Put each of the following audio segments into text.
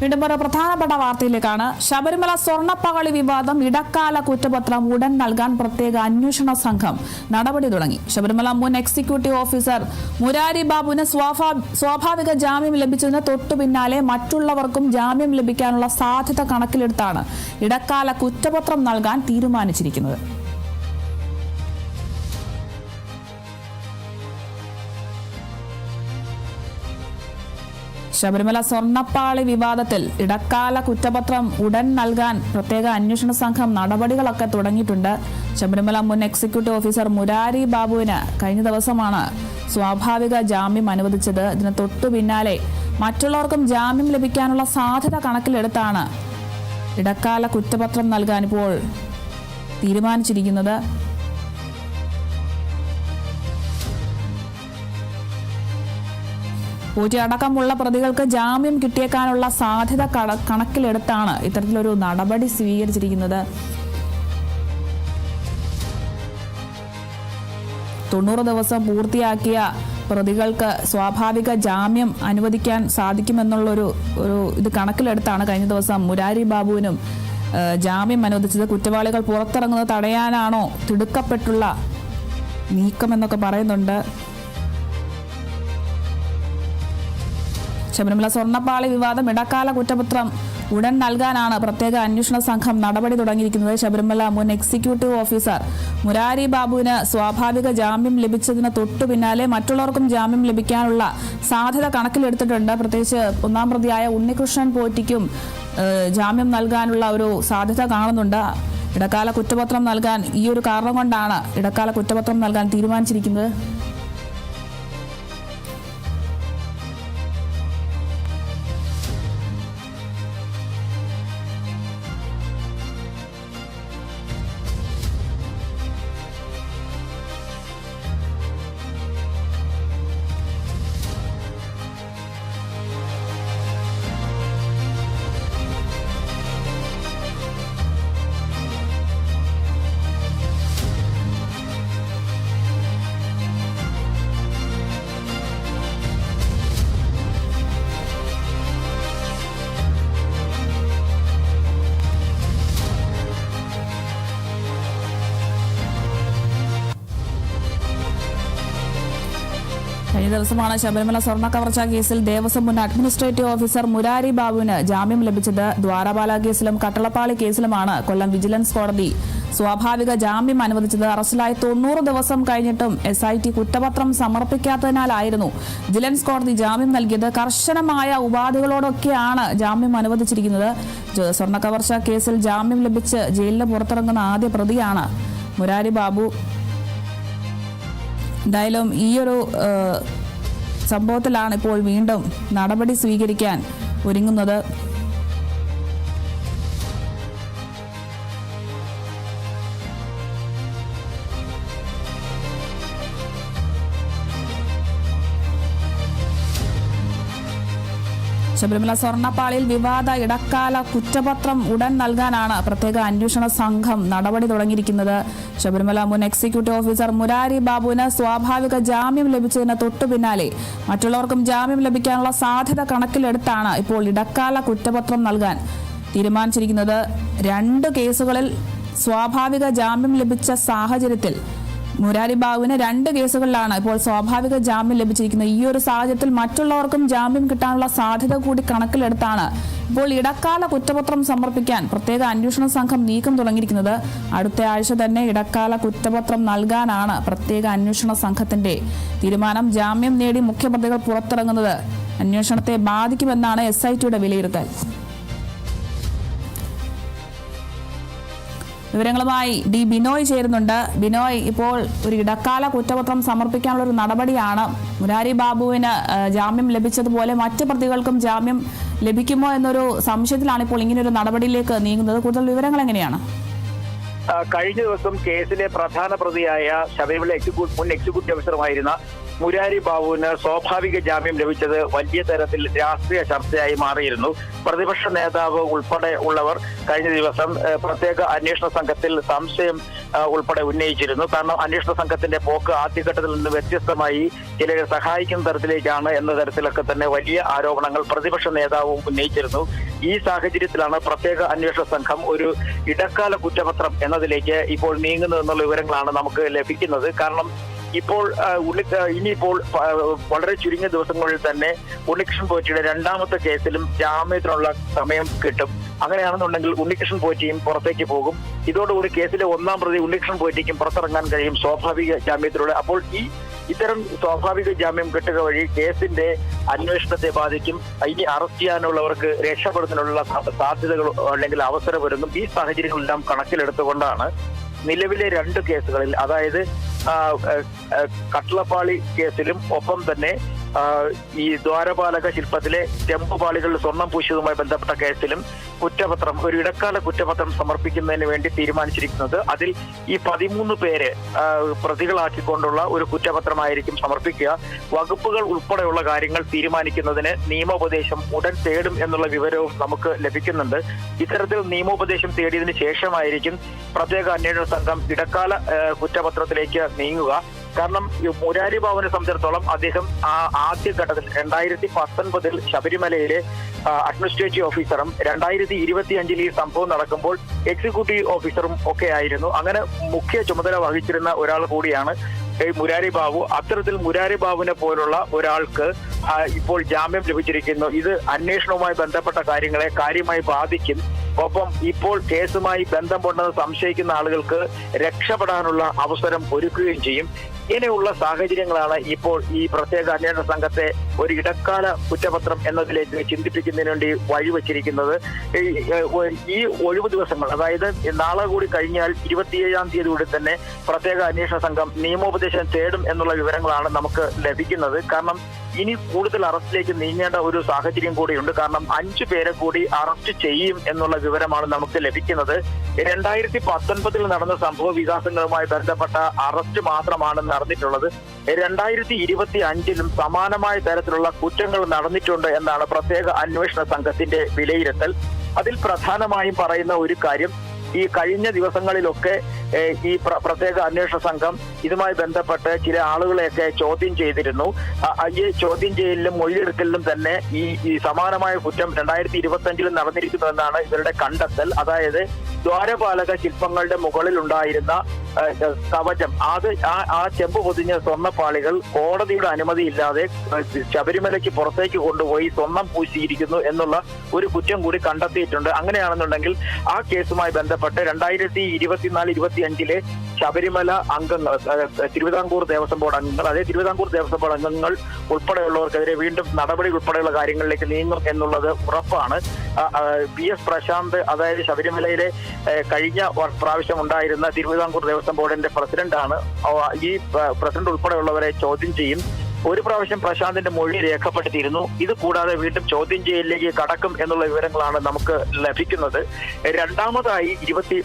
വീണ്ടും ഒരു പ്രധാനപ്പെട്ട വാർത്തയിലേക്കാണ്. ശബരിമല സ്വർണപ്പകളി വിവാദം ഇടക്കാല കുറ്റപത്രം ഉടൻ നൽകാൻ പ്രത്യേക അന്വേഷണ സംഘം നടപടി തുടങ്ങി. ശബരിമല മുൻ എക്സിക്യൂട്ടീവ് ഓഫീസർ മുരാരി ബാബുവിന് സ്വാഭാവിക ജാമ്യം ലഭിച്ചതിന് തൊട്ടു പിന്നാലെ മറ്റുള്ളവർക്കും ജാമ്യം ലഭിക്കാനുള്ള സാധ്യത കണക്കിലെടുത്താണ് ഇടക്കാല കുറ്റപത്രം നൽകാൻ തീരുമാനിച്ചിരിക്കുന്നത്. ശബരിമല സ്വർണപ്പാളി വിവാദത്തിൽ ഇടക്കാല കുറ്റപത്രം ഉടൻ നൽകാൻ പ്രത്യേക അന്വേഷണ സംഘം നടപടികളൊക്കെ തുടങ്ങിയിട്ടുണ്ട്. ശബരിമല മുൻ എക്സിക്യൂട്ടീവ് ഓഫീസർ മുരാരി ബാബുവിന് കഴിഞ്ഞ ദിവസമാണ് സ്വാഭാവിക ജാമ്യം അനുവദിച്ചത്. ഇതിന് തൊട്ടു പിന്നാലെ മറ്റുള്ളവർക്കും ജാമ്യം ലഭിക്കാനുള്ള സാധ്യത കണക്കിലെടുത്താണ് ഇടക്കാല കുറ്റപത്രം നൽകാൻ ഇപ്പോൾ തീരുമാനിച്ചിരിക്കുന്നത്. പൂറ്റി അടക്കമുള്ള പ്രതികൾക്ക് ജാമ്യം കിട്ടിയേക്കാനുള്ള സാധ്യത കണ- കണക്കിലെടുത്താണ് ഇത്തരത്തിലൊരു നടപടി സ്വീകരിച്ചിരിക്കുന്നത്. തൊണ്ണൂറ് ദിവസം പൂർത്തിയാക്കിയ പ്രതികൾക്ക് സ്വാഭാവിക ജാമ്യം അനുവദിക്കാൻ സാധിക്കുമെന്നുള്ളൊരു ഒരു ഇത് കണക്കിലെടുത്താണ് കഴിഞ്ഞ ദിവസം മുരാരി ബാബുവിനും ജാമ്യം അനുവദിച്ചത്. കുറ്റവാളികൾ പുറത്തിറങ്ങുന്നത് തടയാനാണോ തിടുക്കപ്പെട്ടുള്ള നീക്കമെന്നൊക്കെ പറയുന്നുണ്ട്. ശബരിമല സ്വർണപ്പാളി വിവാദം ഇടക്കാല കുറ്റപത്രം ഉടൻ നൽകാനാണ് പ്രത്യേക അന്വേഷണ സംഘം നടപടി തുടങ്ങിയിരിക്കുന്നത്. ശബരിമല മുൻ എക്സിക്യൂട്ടീവ് ഓഫീസർ മുരാരി ബാബുവിന് സ്വാഭാവിക ജാമ്യം ലഭിച്ചതിന് തൊട്ടു പിന്നാലെ മറ്റുള്ളവർക്കും ജാമ്യം ലഭിക്കാനുള്ള സാധ്യത കണക്കിലെടുത്തിട്ടുണ്ട്. പ്രത്യേകിച്ച് ഒന്നാം പ്രതിയായ ഉണ്ണികൃഷ്ണൻ പോറ്റിക്കും ജാമ്യം നൽകാനുള്ള ഒരു സാധ്യത കാണുന്നുണ്ട്. ഇടക്കാല കുറ്റപത്രം നൽകാൻ ഈ ഒരു കാരണം കൊണ്ടാണ് ഇടക്കാല കുറ്റപത്രം നൽകാൻ തീരുമാനിച്ചിരിക്കുന്നത്. ദിവസമാണ് ശബരിമല സ്വർണ കവർച്ച കേസിൽ ദേവസ്വം മുൻ അഡ്മിനിസ്ട്രേറ്റീവ് ഓഫീസർ മുരാരി ബാബുവിന് ജാമ്യം ലഭിച്ചത് ദ്വാരപാല കേസിലും കട്ടളപ്പാളി കേസിലുമാണ്. കൊല്ലം വിജിലൻസ് കോടതി സ്വാഭാവിക ജാമ്യം അനുവദിച്ചത് അറസ്റ്റിലായി തൊണ്ണൂറ് ദിവസം കഴിഞ്ഞിട്ടും എസ് ഐ ടി കുറ്റപത്രം സമർപ്പിക്കാത്തതിനാലായിരുന്നു. വിജിലൻസ് കോടതി ജാമ്യം നൽകിയത്. കർശനമായ ഉപാധികളോടൊക്കെയാണ് ജാമ്യം അനുവദിച്ചിരിക്കുന്നത്. സ്വർണ കവർച്ച കേസിൽ ജാമ്യം ലഭിച്ച് ജയിലിന് പുറത്തിറങ്ങുന്ന ആദ്യ പ്രതിയാണ് മുരാരി ബാബു. എന്തായാലും ഈയൊരു സംഭവത്തിലാണ് ഇപ്പോൾ വീണ്ടും നടപടി സ്വീകരിക്കാൻ ഒരുങ്ങുന്നത്. ശബരിമല സ്വർണപ്പാളിയിൽ വിവാദ ഇടക്കാല കുറ്റപത്രം ഉടൻ നൽകാനാണ് പ്രത്യേക അന്വേഷണ സംഘം നടപടി തുടങ്ങിയിരിക്കുന്നത്. ശബരിമല മുൻ എക്സിക്യൂട്ടീവ് ഓഫീസർ മുരാരി ബാബുവിന് സ്വാഭാവിക ജാമ്യം ലഭിച്ചതിന് തൊട്ടു പിന്നാലെ മറ്റുള്ളവർക്കും ജാമ്യം ലഭിക്കാനുള്ള സാധ്യത കണക്കിലെടുത്താണ് ഇപ്പോൾ ഇടക്കാല കുറ്റപത്രം നൽകാൻ തീരുമാനിച്ചിരിക്കുന്നത്. രണ്ട് കേസുകളിൽ സ്വാഭാവിക ജാമ്യം ലഭിച്ച സാഹചര്യത്തിൽ മുരാരി ബാബുവിന് രണ്ട് കേസുകളിലാണ് ഇപ്പോൾ സ്വാഭാവിക ജാമ്യം ലഭിച്ചിരിക്കുന്നത്. ഈ ഒരു സാഹചര്യത്തിൽ മറ്റുള്ളവർക്കും ജാമ്യം കിട്ടാനുള്ള സാധ്യത കൂടി കണക്കിലെടുത്താണ് ഇപ്പോൾ ഇടക്കാല കുറ്റപത്രം സമർപ്പിക്കാൻ പ്രത്യേക അന്വേഷണ സംഘം നീക്കം തുടങ്ങിയിരിക്കുന്നത്. അടുത്ത ആഴ്ച തന്നെ ഇടക്കാല കുറ്റപത്രം നൽകാനാണ് പ്രത്യേക അന്വേഷണ സംഘത്തിന്റെ തീരുമാനം. ജാമ്യം നേടി മുഖ്യപ്രതികൾ പുറത്തിറങ്ങുന്നത് അന്വേഷണത്തെ ബാധിക്കുമെന്നാണ് എസ് ഐ ടിയുടെ വിലയിരുത്തൽ. വിവരങ്ങളുമായി ഡി ബിനോയ് ചേരുന്നുണ്ട്. ബിനോയ് ഇപ്പോൾ ഒരു ഇടക്കാല കുറ്റപത്രം സമർപ്പിക്കാനുള്ള ഒരു നടപടിയാണ് മുരാരി ബാബുവിന് ജാമ്യം ലഭിച്ചതുപോലെ മറ്റ് പ്രതികൾക്കും ജാമ്യം ലഭിക്കുമോ എന്നൊരു സംശയത്തിലാണ് ഇപ്പോൾ ഇങ്ങനെ ഒരു നടപടിയിലേക്ക് നീങ്ങുന്നത്. കൂടുതൽ വിവരങ്ങൾ എങ്ങനെയാണ്? കഴിഞ്ഞ ദിവസം കേസിലെ പ്രധാന പ്രതിയായ ശബരിമല എക്സിക്യൂട്ട് മുൻ എക്സിക്യൂട്ടീവ് ഓഫീസറുമായിരുന്ന മുരാരി ബാബുവിന് സ്വാഭാവിക ജാമ്യം ലഭിച്ചത് വലിയ തരത്തിൽ രാഷ്ട്രീയ ചർച്ചയായി മാറിയിരുന്നു. പ്രതിപക്ഷ നേതാവ് ഉൾപ്പെടെ ഉള്ളവർ കഴിഞ്ഞ ദിവസം പ്രത്യേക അന്വേഷണ സംഘത്തിൽ സംശയം ഉൾപ്പെടെ ഉന്നയിച്ചിരുന്നു. കാരണം അന്വേഷണ സംഘത്തിന്റെ പോക്ക് ആദ്യഘട്ടത്തിൽ നിന്ന് വ്യത്യസ്തമായി ചിലരെ സഹായിക്കുന്ന തരത്തിലേക്കാണ് എന്ന തരത്തിലൊക്കെ തന്നെ വലിയ ആരോപണങ്ങൾ പ്രതിപക്ഷ നേതാവും ഉന്നയിച്ചിരുന്നു. ഈ സാഹചര്യത്തിലാണ് പ്രത്യേക അന്വേഷണ സംഘം ഒരു ഇടക്കാല കുറ്റപത്രം എന്നതിലേക്ക് ഇപ്പോൾ നീങ്ങുന്നു എന്നുള്ള വിവരങ്ങളാണ് നമുക്ക് ലഭിക്കുന്നത്. കാരണം ഇപ്പോൾ ഉണ്ണി ഇനിയിപ്പോൾ വളരെ ചുരുങ്ങിയ ദിവസങ്ങളിൽ തന്നെ ഉണ്ണികൃഷ്ണൻ പോറ്റിയുടെ രണ്ടാമത്തെ കേസിലും ജാമ്യത്തിനുള്ള സമയം കിട്ടും. അങ്ങനെയാണെന്നുണ്ടെങ്കിൽ ഉണ്ണികൃഷ്ണൻ പോറ്റിയും പുറത്തേക്ക് പോകും. ഇതോടുകൂടി കേസിലെ ഒന്നാം പ്രതി ഉണ്ണികൃഷ്ണൻ പോറ്റിക്കും പുറത്തിറങ്ങാൻ കഴിയും സ്വാഭാവിക ജാമ്യത്തിലൂടെ. അപ്പോൾ ഈ ഇത്തരം സ്വാഭാവിക ജാമ്യം കിട്ടുക വഴി കേസിന്റെ അന്വേഷണത്തെ ബാധിക്കും. ഇനി അറസ്റ്റ് ചെയ്യാനുള്ളവർക്ക് രക്ഷപ്പെടുന്നതിനുള്ള സാധ്യതകൾ അല്ലെങ്കിൽ അവസരം വരുന്നു ഈ സാഹചര്യങ്ങളെല്ലാം കണക്കിലെടുത്തുകൊണ്ടാണ് നിലവിലെ രണ്ട് കേസുകളിൽ അതായത് കട്ടളപ്പാളി കേസിലും ഒപ്പം തന്നെ ഈ ദ്വാരപാലക ശില്പത്തിലെ ചെമ്പുപാളികളിൽ സ്വർണം പൂശിയതുമായി ബന്ധപ്പെട്ട കേസിലും കുറ്റപത്രം ഒരു ഇടക്കാല കുറ്റപത്രം സമർപ്പിക്കുന്നതിന് വേണ്ടി തീരുമാനിച്ചിരിക്കുന്നത്. അതിൽ ഈ പതിമൂന്ന് പേര് പ്രതികളാക്കിക്കൊണ്ടുള്ള ഒരു കുറ്റപത്രമായിരിക്കും സമർപ്പിക്കുക. വകുപ്പുകൾ ഉൾപ്പെടെയുള്ള കാര്യങ്ങൾ തീരുമാനിക്കുന്നതിന് നിയമോപദേശം ഉടൻ തേടും എന്നുള്ള വിവരവും നമുക്ക് ലഭിക്കുന്നുണ്ട്. ഇത്തരത്തിൽ നിയമോപദേശം തേടിയതിനു ശേഷമായിരിക്കും പ്രത്യേക അന്വേഷണ സംഘം ഇടക്കാല കുറ്റപത്രത്തിലേക്ക് നീങ്ങുക. കാരണം മുരാരി ബാബുവിനെ സംബന്ധിച്ചിടത്തോളം അദ്ദേഹം ആ ആദ്യഘട്ടത്തിൽ രണ്ടായിരത്തി പത്തൊൻപതിൽ ശബരിമലയിലെ അഡ്മിനിസ്ട്രേറ്റീവ് ഓഫീസറും രണ്ടായിരത്തി ഇരുപത്തി അഞ്ചിൽ ഈ സംഭവം നടക്കുമ്പോൾ എക്സിക്യൂട്ടീവ് ഓഫീസറും ഒക്കെ ആയിരുന്നു. അങ്ങനെ മുഖ്യ ചുമതല വഹിച്ചിരുന്ന ഒരാൾ കൂടിയാണ് മുരാരി ബാബു. അത്തരത്തിൽ മുരാരി ബാബുവിനെ പോലുള്ള ഒരാൾക്ക് ഇപ്പോൾ ജാമ്യം ലഭിച്ചിരിക്കുന്നു. ഇത് അന്വേഷണവുമായി ബന്ധപ്പെട്ട കാര്യങ്ങളെ കാര്യമായി ബാധിക്കും. ഒപ്പം ഇപ്പോൾ കേസുമായി ബന്ധമുണ്ടെന്ന് സംശയിക്കുന്ന ആളുകൾക്ക് രക്ഷപ്പെടാനുള്ള അവസരം ഒരുക്കുകയും ചെയ്യും. ഇങ്ങനെയുള്ള സാഹചര്യങ്ങളാണ് ഇപ്പോൾ ഈ പ്രത്യേക അന്വേഷണ സംഘത്തെ ഒരു ഇടക്കാല കുറ്റപത്രം എന്നതിലേക്ക് ചിന്തിപ്പിക്കുന്നതിന് വേണ്ടി വഴിവെച്ചിരിക്കുന്നത്. ഈ- ഒഴിവ് ദിവസങ്ങൾ അതായത് നാളെ കൂടി കഴിഞ്ഞാൽ ഇരുപത്തിയേഴാം തീയതി കൂടി തന്നെ പ്രത്യേക അന്വേഷണ സംഘം നിയമോപദേശം തേടും എന്നുള്ള വിവരങ്ങളാണ് നമുക്ക് ലഭിക്കുന്നത്. കാരണം ഇനി കൂടുതൽ അറസ്റ്റിലേക്ക് നീങ്ങേണ്ട ഒരു സാഹചര്യം കൂടിയുണ്ട്. കാരണം അഞ്ചു പേരെ കൂടി അറസ്റ്റ് ചെയ്യും എന്നുള്ള വിവരമാണ് നമുക്ക് ലഭിക്കുന്നത്. രണ്ടായിരത്തി പത്തൊൻപതിൽ നടന്ന സംഭവ വികാസങ്ങളുമായി ബന്ധപ്പെട്ട അറസ്റ്റ് മാത്രമാണ് നടന്നിട്ടുള്ളത്. രണ്ടായിരത്തി ഇരുപത്തി അഞ്ചിലും സമാനമായ തരത്തിലുള്ള കുറ്റങ്ങൾ നടന്നിട്ടുണ്ട് എന്നാണ് പ്രത്യേക അന്വേഷണ സംഘത്തിന്റെ വിലയിരുത്തൽ. അതിൽ പ്രധാനമായും പറയുന്ന ഒരു കാര്യം ഈ കഴിഞ്ഞ ദിവസങ്ങളിലൊക്കെ ഈ പ്രത്യേക അന്വേഷണ സംഘം ഇതുമായി ബന്ധപ്പെട്ട് ചില ആളുകളെയൊക്കെ ചോദ്യം ചെയ്തിരുന്നു. ഈ ചോദ്യം ചെയ്യലിലും മൊഴിയെടുക്കലിലും തന്നെ ഈ ഈ സമാനമായ കുറ്റം രണ്ടായിരത്തി നടന്നിരിക്കുന്നു നടന്നിരിക്കുന്നുവെന്നാണ് ഇവരുടെ കണ്ടെത്തൽ. അതായത് ദ്വാരപാലക ശില്പങ്ങളുടെ മുകളിൽ ഉണ്ടായിരുന്ന കവചം. അത് ആ ചെമ്പ് പൊതിഞ്ഞ സ്വർണപ്പാളികൾ കോടതിയുടെ അനുമതിയില്ലാതെ ശബരിമലയ്ക്ക് പുറത്തേക്ക് കൊണ്ടുപോയി സ്വർണം പൂശിയിരിക്കുന്നു എന്നുള്ള ഒരു കുറ്റം കൂടി കണ്ടെത്തിയിട്ടുണ്ട്. അങ്ങനെയാണെന്നുണ്ടെങ്കിൽ ആ കേസുമായി ബന്ധപ്പെട്ട് രണ്ടായിരത്തി ഇരുപത്തിനാല് ഇരുപത്തി അഞ്ചിലെ ശബരിമല അംഗങ്ങൾ തിരുവിതാംകൂർ ദേവസ്വം ബോർഡ് അംഗങ്ങൾ അതായത് തിരുവിതാംകൂർ ദേവസ്വം ബോർഡ് അംഗങ്ങൾ ഉൾപ്പെടെയുള്ളവർക്കെതിരെ വീണ്ടും നടപടി ഉൾപ്പെടെയുള്ള കാര്യങ്ങളിലേക്ക് നീങ്ങും എന്നുള്ളത് ഉറപ്പാണ്. പി എസ് പ്രശാന്ത് അതായത് ശബരിമലയിലെ കഴിഞ്ഞ പ്രാവശ്യം ഉണ്ടായിരുന്ന തിരുവിതാംകൂർ ദേവസ്വം ബോർഡിന്റെ പ്രസിഡന്റാണ്. ഈ പ്രസിഡന്റ് ഉൾപ്പെടെയുള്ളവരെ ചോദ്യം ചെയ്യും. ഒരു പ്രാവശ്യം പ്രശാന്തിന്റെ മൊഴി രേഖപ്പെടുത്തിയിരുന്നു. ഇത് കൂടാതെ വീണ്ടും ചോദ്യം ചെയ്യലിലേക്ക് കടക്കും എന്നുള്ള വിവരങ്ങളാണ് നമുക്ക് ലഭിക്കുന്നത്. രണ്ടാമതായി ഇരുപത്തി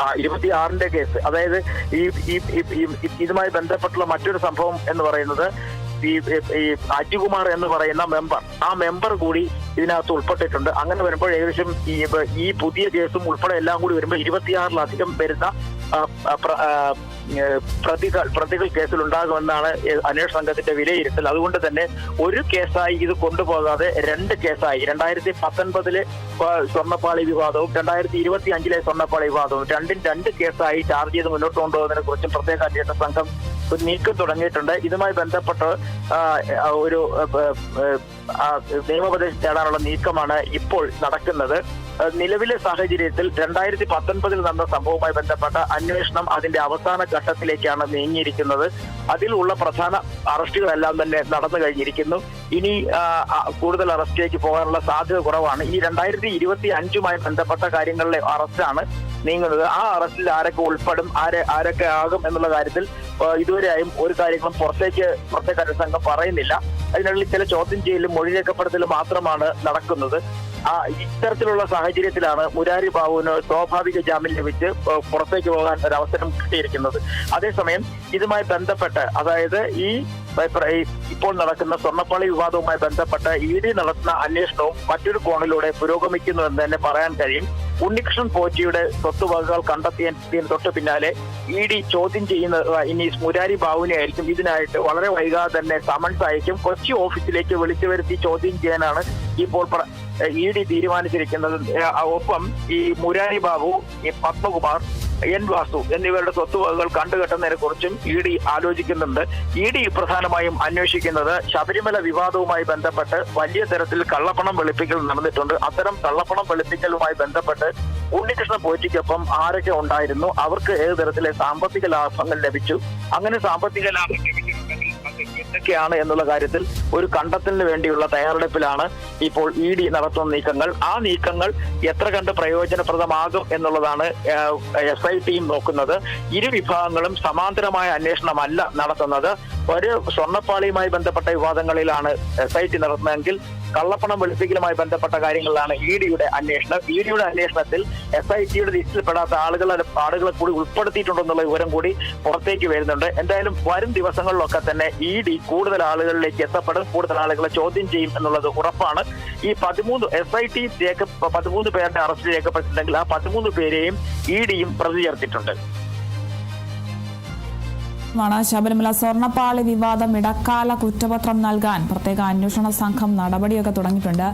ആ ഇരുപത്തി ആറിന്റെ കേസ് അതായത് ഈ ഇതുമായി ബന്ധപ്പെട്ടുള്ള മറ്റൊരു സംഭവം എന്ന് പറയുന്നത് ഈ ഈ അജികുമാർ എന്ന് പറയുന്ന മെമ്പർ. ആ മെമ്പർ കൂടി ഇതിനകത്ത് ഉൾപ്പെട്ടിട്ടുണ്ട്. അങ്ങനെ വരുമ്പോൾ ഏകദേശം ഈ ഈ പുതിയ കേസും ഉൾപ്പെടെ എല്ലാം കൂടി വരുമ്പോൾ ഇരുപത്തിയാറിലധികം വരുന്ന പ്രതികൾ പ്രതികൾ കേസിൽ ഉണ്ടാകുമെന്നാണ് അന്വേഷണ സംഘത്തിന്റെ വിലയിരുത്തൽ. അതുകൊണ്ട് തന്നെ ഒരു കേസായി ഇത് കൊണ്ടുപോകാതെ രണ്ട് കേസായി. രണ്ടായിരത്തി പത്തൊൻപതിലെ സ്വർണപ്പാളി വിവാദവും രണ്ടായിരത്തി ഇരുപത്തി അഞ്ചിലെ സ്വർണപ്പാളി വിവാദവും രണ്ടും രണ്ട് കേസായി ചാർജ് ചെയ്ത് മുന്നോട്ട് കൊണ്ടുപോകുന്നതിനെ കുറിച്ചും പ്രത്യേക അന്വേഷണ സംഘം ഒരു നീക്കം തുടങ്ങിയിട്ടുണ്ട്. ഇതുമായി ബന്ധപ്പെട്ട് ഒരു നിയമോപദേശം തേടാനുള്ള നീക്കമാണ് ഇപ്പോൾ നടക്കുന്നത്. നിലവിലെ സാഹചര്യത്തിൽ രണ്ടായിരത്തി പത്തൊൻപതിൽ നടന്ന സംഭവവുമായി ബന്ധപ്പെട്ട അന്വേഷണം അതിന്റെ അവസാന ഘട്ടത്തിലേക്കാണ് നീങ്ങിയിരിക്കുന്നത്. അതിലുള്ള പ്രധാന അറസ്റ്റുകളെല്ലാം തന്നെ നടന്നു കഴിഞ്ഞിരിക്കുന്നു. ഇനി കൂടുതൽ അറസ്റ്റിലേക്ക് പോകാനുള്ള സാധ്യത കുറവാണ്. ഈ രണ്ടായിരത്തി ഇരുപത്തി അഞ്ചുമായി ബന്ധപ്പെട്ട കാര്യങ്ങളിലെ അറസ്റ്റാണ് നീങ്ങുന്നത്. ആ അറസ്റ്റിൽ ആരൊക്കെ ഉൾപ്പെടും ആരെ ആരൊക്കെ ആകും എന്നുള്ള കാര്യത്തിൽ ഇതുവരെയായും ഒരു കാര്യങ്ങളും പുറത്തേക്ക് പുറത്തേക്കാരുടെ സംഘം പറയുന്നില്ല. അതിനുള്ളിൽ ചില ചോദ്യം ചെയ്യലും മൊഴി രേഖപ്പെടുത്തലും മാത്രമാണ് നടക്കുന്നത്. ഇത്തരത്തിലുള്ള സാഹചര്യത്തിലാണ് മുരാരി ബാബുവിന് സ്വാഭാവിക ജാമ്യം ലഭിച്ച് പുറത്തേക്ക് പോകാൻ ഒരു അവസരം കിട്ടിയിരിക്കുന്നത്. അതേസമയം ഇതുമായി ബന്ധപ്പെട്ട് അതായത് ഈ ഇപ്പോൾ നടക്കുന്ന സ്വർണപ്പാളി വിവാദവുമായി ബന്ധപ്പെട്ട് ഇ ഡി നടത്തുന്ന അന്വേഷണവും മറ്റൊരു കോണിലൂടെ പുരോഗമിക്കുന്നു എന്ന് തന്നെ പറയാൻ കഴിയും. ഉണ്ണികൃഷ്ണൻ പോറ്റിയുടെ സ്വത്തുവകകൾ കണ്ടെത്തിയതിന് തൊട്ട് പിന്നാലെ ഇ ഡി ചോദ്യം ചെയ്യുന്ന ഇനി മുരാരി ബാബുവിനെ ആയിരിക്കും. ഇതിനായിട്ട് വളരെ വൈകാതെ തന്നെ സമൻസ് അയക്കും. കൊച്ചി ഓഫീസിലേക്ക് വിളിച്ചു വരുത്തി ചോദ്യം ചെയ്യാനാണ് ഇപ്പോൾ ഇ ഡി തീരുമാനിച്ചിരിക്കുന്നത് ഒപ്പം ഈ മുരാരി ബാബു ഈ പത്മകുമാർ എൻ വാസു എന്നിവരുടെ സ്വത്തുവകകൾ കണ്ടുകെട്ടുന്നതിനെ കുറിച്ചും ഇ ഡി ആലോചിക്കുന്നുണ്ട്. ഇ ഡി പ്രധാനമായും അന്വേഷിക്കുന്നത് ശബരിമല വിവാദവുമായി ബന്ധപ്പെട്ട് വലിയ തരത്തിൽ കള്ളപ്പണം വെളുപ്പിക്കൽ നടന്നിട്ടുണ്ട്. അത്തരം കള്ളപ്പണം വെളുപ്പിക്കലുമായി ബന്ധപ്പെട്ട് ഉണ്ണികൃഷ്ണ പോറ്റിക്കൊപ്പം ആരൊക്കെ ഉണ്ടായിരുന്നു? അവർക്ക് ഏത് തരത്തിലെ സാമ്പത്തിക ലാഭങ്ങൾ ലഭിച്ചു? അങ്ങനെ സാമ്പത്തിക ലാഭം അത് എന്തൊക്കെയാണ് എന്നുള്ള കാര്യത്തിൽ ഒരു കണ്ടെത്തലിന് വേണ്ടിയുള്ള തയ്യാറെടുപ്പിലാണ് ഇപ്പോൾ ഇ ഡി നടത്തുന്ന നീക്കങ്ങൾ. ആ നീക്കങ്ങൾ എത്ര കണ്ട് പ്രയോജനപ്രദമാകും എന്നുള്ളതാണ് എസ് ഐ ടിയും നോക്കുന്നത്. ഇരു വിഭാഗങ്ങളും സമാന്തരമായ അന്വേഷണമല്ല നടത്തുന്നത്. ഒരു സ്വർണപ്പാളിയുമായി ബന്ധപ്പെട്ട വിവാദങ്ങളിലാണ് എസ് ഐ ടി നടത്തുന്നതെങ്കിൽ കള്ളപ്പണം വെളുപ്പിക്കലുമായി ബന്ധപ്പെട്ട കാര്യങ്ങളിലാണ് ഇ ഡിയുടെ അന്വേഷണം. ഇ ഡിയുടെ അന്വേഷണത്തിൽ എസ് ഐ ടിയുടെ ലിസ്റ്റിൽ പെടാത്ത ആളുകളെ ആളുകളെ കൂടി ഉൾപ്പെടുത്തിയിട്ടുണ്ടെന്നുള്ള വിവരം കൂടി പുറത്തേക്ക് വരുന്നുണ്ട്. എന്തായാലും വരും ദിവസങ്ങളിലൊക്കെ തന്നെ ഇ ഡി കൂടുതൽ ആളുകളിലേക്ക് എത്തപ്പെടും കൂടുതൽ ആളുകളെ ചോദ്യം ചെയ്യും എന്നുള്ളത് ഉറപ്പാണ്. ഈ പതിമൂന്ന് എസ് ഐ ടി രേഖ പതിമൂന്ന് പേരുടെ അറസ്റ്റ് രേഖപ്പെടുത്തിയിട്ടുണ്ടെങ്കിൽ ആ പതിമൂന്ന് പേരെയും ഇ ഡിയും പ്രതി ചേർത്തിട്ടുണ്ട് ാണ് ശബരിമല സ്വർണപ്പാളി വിവാദം ഇടക്കാല കുറ്റപത്രം നൽകാൻ പ്രത്യേക അന്വേഷണ സംഘം നടപടിയൊക്കെ തുടങ്ങിയിട്ടുണ്ട്.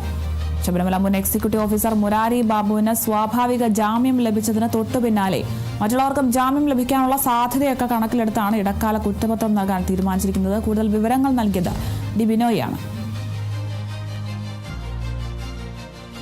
ശബരിമല മുൻ എക്സിക്യൂട്ടീവ് ഓഫീസർ മുരാരി ബാബുവിന് സ്വാഭാവിക ജാമ്യം ലഭിച്ചതിന് തൊട്ടു പിന്നാലെ മറ്റുള്ളവർക്കും ജാമ്യം ലഭിക്കാനുള്ള സാധ്യതയൊക്കെ കണക്കിലെടുത്താണ് ഇടക്കാല കുറ്റപത്രം നൽകാൻ തീരുമാനിച്ചിരിക്കുന്നത്. കൂടുതൽ വിവരങ്ങൾ നൽകിയത് ഡി ബിനോയാണ്